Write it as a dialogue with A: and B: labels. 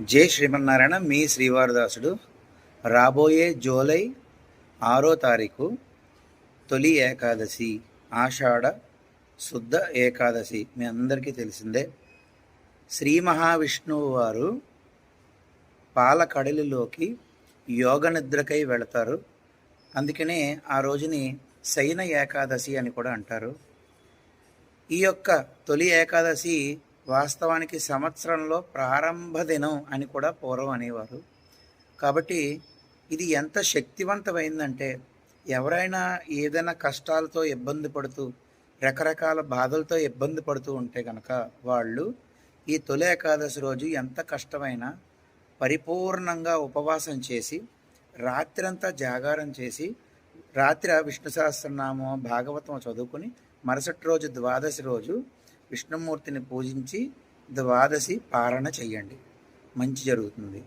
A: జై శ్రీమన్నారాయణ మీ శ్రీవారదాసుడు. రాబోయే జూలై ఆరో తారీఖు తొలి ఏకాదశి ఆషాఢ శుద్ధ ఏకాదశి మీ అందరికీ తెలిసిందే. శ్రీ మహావిష్ణువు వారు పాలకడలిలోకి యోగ నిద్రకై వెళతారు. అందుకనే ఆ రోజుని శయన ఏకాదశి అని కూడా అంటారు. ఈ యొక్క తొలి ఏకాదశి వాస్తవానికి సంవత్సరంలో ప్రారంభ దినం అని కూడా పూర్వం అనేవారు. కాబట్టి ఇది ఎంత శక్తివంతమైందంటే ఎవరైనా ఏదైనా కష్టాలతో ఇబ్బంది పడుతూ రకరకాల బాధలతో ఇబ్బంది పడుతూ ఉంటే కనుక వాళ్ళు ఈ తొలి ఏకాదశి రోజు ఎంత కష్టమైనా పరిపూర్ణంగా ఉపవాసం చేసి రాత్రంతా జాగారం చేసి రాత్రి విష్ణు సహస్రనామం భాగవతం చదువుకుని మరుసటి రోజు ద్వాదశి రోజు విష్ణుమూర్తిని పూజించి ద్వాదశి పారణ చెయ్యండి. మంచి జరుగుతుంది.